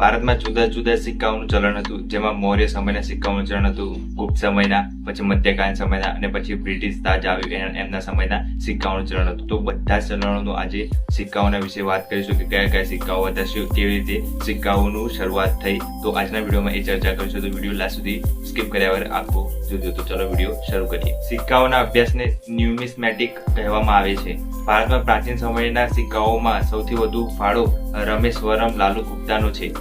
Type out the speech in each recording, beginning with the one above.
ભારતમાં જુદા જુદા સિક્કાઓનું ચલણ હતું. જેમાં મૌર્ય સમયના સિક્કાઓનું ચલણ હતું. ગુપ્ત સમયના, પછી મધ્યકાલીન સમયના અને પછી બ્રિટિશ તાજ આવ્યું એમના સમયના સિક્કાઓનું ચલણ હતું. તો બધા ચલણોનું આજે સિક્કાઓના વિશે વાત કરીશું કે કયા કયા સિક્કાઓ હતા, શું, કેવી રીતે સિક્કાઓનું શરૂઆત થઈ. તો આજના વિડીયોમાં એ ચર્ચા કરીશું. તો વીડિયો લાસ્ટ સુધી સ્કીપ કર્યા વગર આખો જોજો. તો ચલો વીડિયો શરૂ કરીએ. સિક્કાઓના અભ્યાસને ન્યુમિસ્મેટિક કહેવામાં આવે છે. ભારતમાં પ્રાચીન સમયના સિક્કાઓમાં સૌથી વધુ ફાળો રમેશ્વરમ લાલુ ગુપ્તાનો છે.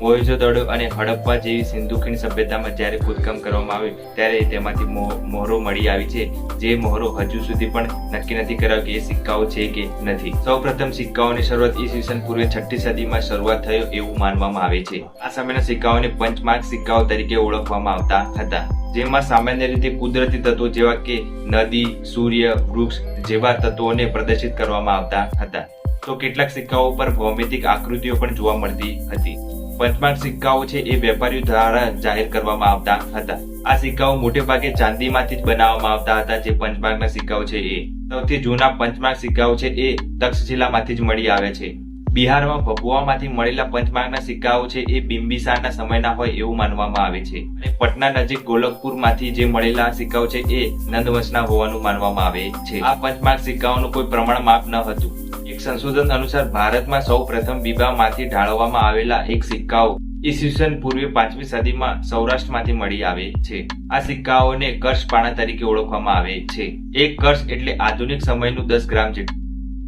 મોહેજોદડો અને હડપ્પા જેવી સિંધુ ખીણ સભ્યતામાં જ્યારે ખોદકામ કરવામાં આવ્યું ત્યારે તેમાંથી મોહરો મળી આવી છે. જે મોહરો હજુ સુધી પણ નક્કી નથી કરાયું કે એ સિક્કાઓ છે કે નથી. સૌપ્રથમ સિક્કાઓની શરૂઆત ઈસવીસન પૂર્વે છઠ્ઠી સદીમાં શરૂઆત થયો એવું માનવામાં આવે છે. આ સમયના સિક્કાઓને પંચમાર્ક સિક્કાઓ તરીકે ઓળખવામાં આવતા હતા, જેમાં સામાન્ય રીતે કુદરતી તત્વો જેવા કે નદી, સૂર્ય, વૃક્ષ જેવા તત્વોને પ્રદર્શિત કરવામાં આવતા હતા. તો કેટલાક સિક્કાઓ પર ભૌમિતિક આકૃતિઓ પણ જોવા મળતી હતી. પંચમાર્ક સિક્કાઓ છે એ વેપારીઓ દ્વારા જાહેર કરવામાં આવતા હતા. આ સિક્કાઓ મોટે ભાગે ચાંદીમાંથી જ બનાવવામાં આવતા હતા, જે પંચમાર્કના સિક્કાઓ છે એ. સૌથી જૂના પંચમાર્ક સિક્કાઓ છે એ તક્ષશિલામાંથી જ મળી આવે છે. બિહારમાં ભભુઆમાંથી મળેલા પંચમાર્કના સિક્કાઓ છે એ બિંબિસારના સમયના હોય એવું માનવામાં આવે છે. અને પટના નજીક ગોલકપુરમાંથી જે મળેલા સિક્કાઓ છે એ નંદવંશના હોવાનું માનવામાં આવે છે. આ પંચમાર્ક સિક્કાઓનું કોઈ પ્રમાણ માપ ન હતું. એક સંશોધન અનુસાર ભારતમાં સૌ પ્રથમ બીબામાંથી ઢાળવામાં આવેલા એક સિક્કાઓ ઈસવીસન પૂર્વે પાંચમી સદીમાં સૌરાષ્ટ્રમાંથી મળી આવે છે. આ સિક્કાઓને કર્ષપાણા તરીકે ઓળખવામાં આવે છે. એક કર્ષ એટલે આધુનિક સમયનું દસ ગ્રામ જેટલું.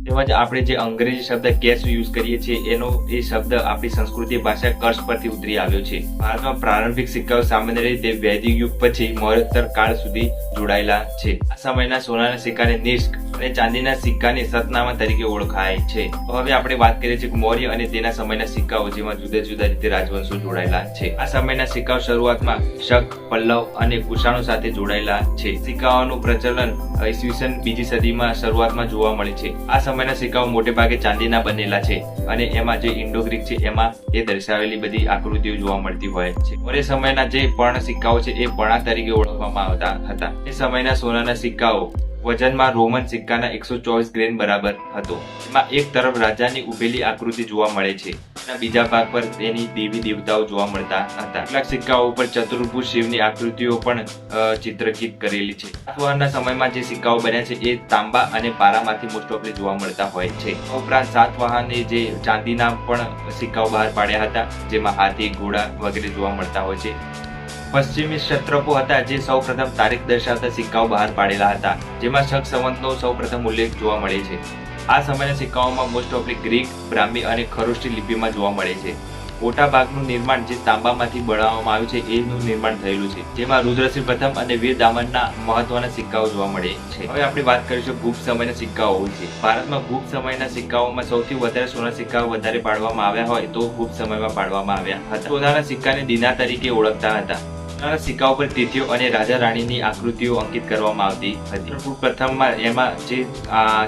તેમજ આપણે જે અંગ્રેજી શબ્દ કેશ યુઝ કરીએ છીએ, એનો એ શબ્દ આપણી સંસ્કૃતિ ભાષા કર્ષ પરથી ઉતરી આવ્યો છે. ભારતમાં પ્રારંભિક સિક્કાઓ સામાન્ય રીતે વૈદિક યુગ પછી મૌર્યોત્તર કાળ સુધી જોડાયેલા છે. આ સમયના સોનાના સિક્કાને નિષ્ક અને ચાંદીના સિક્કાને સતનામા તરીકે ઓળખાય છે. હવે આપણે વાત કરીએ છીએ મૌર્ય અને તેના સમયના સિક્કાઓ, જેમાં જુદા જુદા રીતે રાજવંશો જોડાયેલા છે. આ સમયના સિક્કાઓ શરૂઆતમાં શક, પલ્લવ અને કુષાણો સાથે જોડાયેલા છે. સિક્કાઓનું પ્રચલન ઈસવીસન બીજી સદીમાં શરૂઆતમાં જોવા મળે છે. આ સમયના સિક્કાઓ મોટે ભાગે ચાંદીના બનેલા છે અને એમાં જે ઇન્ડો ગ્રીક છે, એમાં એ દર્શાવેલી બધી આકૃતિઓ જોવા મળતી હોય છે. મૌર્ય સમયના જે પર્ણ સિક્કાઓ છે, એ પણા તરીકે ઓળખવામાં આવતા હતા. એ સમયના સોનાના સિક્કાઓ વજનમાં રોમન સિક્કાના એકસો ચોવીસ ગ્રેન બરાબર હતો. એમાં એક તરફ રાજાની ઉભેલી આકૃતિ જોવા મળે છે. અને બીજા ભાગ પર તેની દેવી દેવતાઓ જોવા મળતા હતા. કેટલાક સિક્કાઓ ઉપર ચતુર્ભુજ શિવની આકૃતિઓ પણ ચિત્રકિત કરેલી છે. સાતવાહનના સમયમાં જે સિક્કાઓ બન્યા છે એ તાંબા અને પારામાંથી મોસ્ટ ઓફલી જોવા મળતા હોય છે. ઉપરાંત સાતવાહને જે ચાંદીના પણ સિક્કાઓ બહાર પાડ્યા હતા, જેમાં હાથી, ઘોડા વગેરે જોવા મળતા હોય છે. પશ્ચિમી ક્ષત્રપો હતા જે સૌ પ્રથમ તારીખ દર્શાવતા સિક્કાઓ બહાર પાડેલા હતા, જેમાં શક સંવંતનો સૌ પ્રથમ ઉલ્લેખ જોવા મળે છે. આ સમયના સિક્કાઓમાં મોસ્ટ ઓફલી ગ્રીક બ્રાહ્મી અને ખરોષ્ટી લિપિમાં જોવા મળે છે. મોટા ભાગનું નિર્માણ જે તાંબામાંથી બનાવવામાં આવ્યું છે, એનું નિર્માણ થયેલું છે. જેમાં રુદ્રસિંહ પ્રથમ અને વીર દામનના મહત્વના સિક્કાઓ જોવા મળે છે. હવે આપણે વાત કરીશું ગુપ્ત સમયના સિક્કાઓ વિશે. ભારતમાં ગુપ્ત સમયના સિક્કાઓમાં સૌથી વધારે સોના સિક્કાઓ વધારે પાડવામાં આવ્યા હોય તો ગુપ્ત સમયમાં પાડવામાં આવ્યા હતા. સોનાના સિક્કાને દિના તરીકે ઓળખતા હતા. સોનાના સિક્કા ઉપર તિથિઓ અને રાજા રાણીની આકૃતિઓ અંકિત કરવામાં આવતી હતી. પ્રથમમાં એમાં જે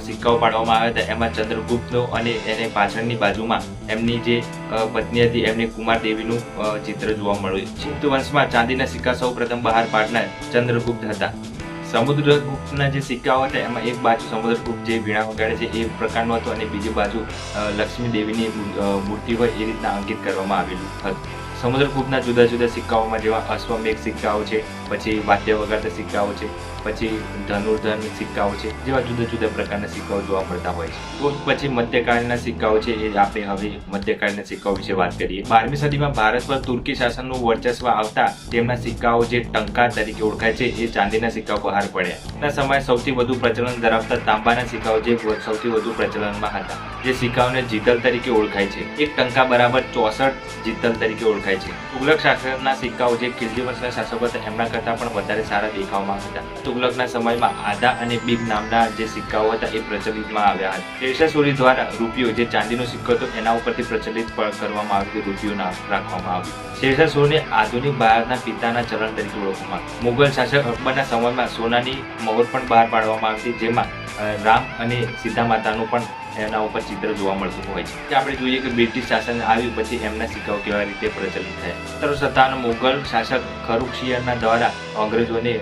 સિક્કાઓ પાડવામાં આવ્યા હતા, એમાં ચંદ્રગુપ્તનો અને એને પાછળની બાજુમાં એમની જે પત્ની હતી, એમને કુમાર દેવીનું ચિત્ર જોવા મળ્યું. સિંધુ વંશમાં ચાંદીના સિક્કા સૌ પ્રથમ બહાર પાડનાર ચંદ્રગુપ્ત હતા. સમુદ્રગુપ્તના જે સિક્કાઓ હતા, એમાં એક બાજુ સમુદ્રગુપ્ત જે વીણા વગાડે છે, એ પ્રકારનો હતો અને બીજી બાજુ લક્ષ્મી દેવીની મૂર્તિ હોય એ રીતના અંકિત કરવામાં આવેલું હતું. સમુદ્રગુપ્તના જુદા જુદા સિક્કાઓમાં જેવા અશ્વમેઘ સિક્કાઓ છે. પછી વાદ્ય વગાડતા સિક્કાઓ છે, પછી ધનુર્ધન સિક્કાઓ છે, જેવા જુદા જુદા પ્રકારના સિક્કાઓ જોવા મળતા હોય છે. તો પછી મધ્યકાળના સિક્કાઓ છે, એ આપણે હવે મધ્યકાળના સિક્કાઓ વિશે વાત કરીએ. બારમી સદીમાં ભારત પર તુર્કી શાસનનું વર્ચસ્વ આવતા તેમના સિક્કાઓ જે ટંકા તરીકે ઓળખાય છે, એ ચાંદીના સિક્કાઓ બહાર પડ્યા. ના સમયે સૌથી વધુ પ્રચલન ધરાવતા તાંબાના સિક્કાઓ જે સૌથી વધુ પ્રચલનમાં હતા, જે સિક્કાઓને જીતલ તરીકે ઓળખાય છે. એક ટંકા બરાબર ચોસઠ જીતલ તરીકે ઓળખાય છે. તુગલક શાસનના સિક્કાઓ જે ખિલજી વંશના શાસકો હતા એમના કરતા પણ વધારે સારા દેખાવમાં હતા. તુગલકના સમયમાં આદા અને બીગ નામના જે સિક્કાઓ હતા એ પ્રચલિતમાં આવ્યા હતા. શેરશાહ દ્વારા રૂપિયો, જે ચાંદીનો સિક્કો હતો, એના ઉપરથી પ્રચલિત કરવામાં આવ્યું રૂપિયો રાખવામાં આવ્યું શેરશાહ સૂરીને આધુનિક ભારતના પિતાના ચલણ તરીકે ઓળખવામાં મુગલ શાસક અકબરના સમયમાં સોનાની મહોર પણ બહાર પાડવામાં આવી જેમાં રામ અને સીતા માતાનું પણ એના ઉપર ચિત્ર જોવા મળતું હોય છે. આપણે જોઈએ કે બ્રિટિશ શાસન આવ્યું પછી એમના સિક્કાઓ કેવા રીતે પ્રચલિત થયા. સત્તર સત્તાવન મુઘલ શાસક ખરુખશિયરના દ્વારા અંગ્રેજોને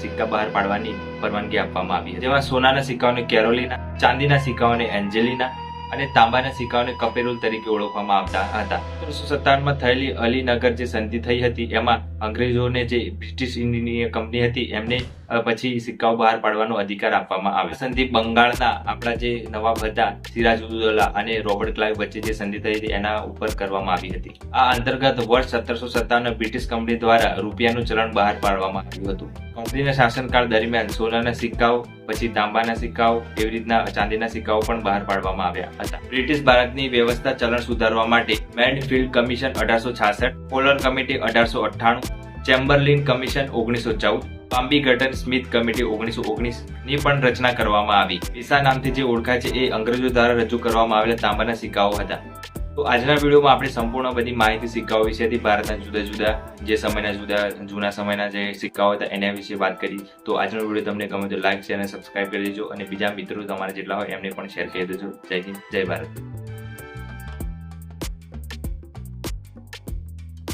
સિક્કા બહાર પાડવાની પરવાનગી આપવામાં આવી હતી. જેમાં સોનાના સિક્કાઓને કેરોલિના, ચાંદીના સિક્કાઓને એન્જેલિના અને તાંબાના સિક્કાઓને કપેરુલ તરીકે ઓળખવામાં આવતા હતા. સત્તરસો સત્તાવનમાં થયેલી અલીનગર જે સંધિ થઈ હતી, એમાં અંગ્રેજોને જે બ્રિટિશ ઇન્ડિયન કંપની હતી, એમને પછી સિક્કાઓ બહાર પાડવાનો અધિકાર આપવામાં આવ્યો સંધિ બંગાળના આપણા જે નવાબ હતા સિરાજુદ્દૌલા અને રોબર્ટ ક્લાઇવ વચ્ચે જે સંધિ થઈ હતી, એના ઉપર કરવામાં આવી હતી. આ અંતર્ગત વર્ષ સત્તરસો સત્તાવન બ્રિટિશ કંપની દ્વારા રૂપિયાનું ચલણ બહાર પાડવામાં આવ્યું હતું. કંપનીના શાસનકાળ દરમિયાન સોનાના સિક્કાઓ, પછી તાંબાના સિક્કાઓ, એવી રીતના ચાંદીના સિક્કાઓ પણ બહાર પાડવામાં આવ્યા હતા. બ્રિટિશ ભારતની વ્યવસ્થા ચલણ સુધારવા માટે મેનફિલ્ડ કમિશન અઢારસો છાસઠ, પોલર કમિટી અઢારસો અઠ્ઠાણું ચેમ્બરલિન કમિશન ઓગણીસો ચૌદ, પામ્બી ગટન સ્મિથ કમિટી ઓગણીસો ઓગણીસની પણ રચના કરવામાં આવી. પીસા નામથી જે ઓળખાય છે એ અંગ્રેજો દ્વારા રજૂ કરવામાં આવેલા તાંબાના સિક્કાઓ હતા. તો આજના વિડીયોમાં આપણે સંપૂર્ણ બધી માહિતી સિક્કાઓ વિશે હતી ભારતના જુદા જુદા જે સમયના જુદા જૂના સમયના જે સિક્કાઓ હતા એના વિશે વાત કરી. તો આજનો વીડિયો તમને ગમે તો લાઈક, શેર અને સબસ્ક્રાઇબ કરી દેજો અને બીજા મિત્રો તમારા જેટલા હોય એમને પણ શેર કરી દેજો. જય હિન્દ, જય ભારત.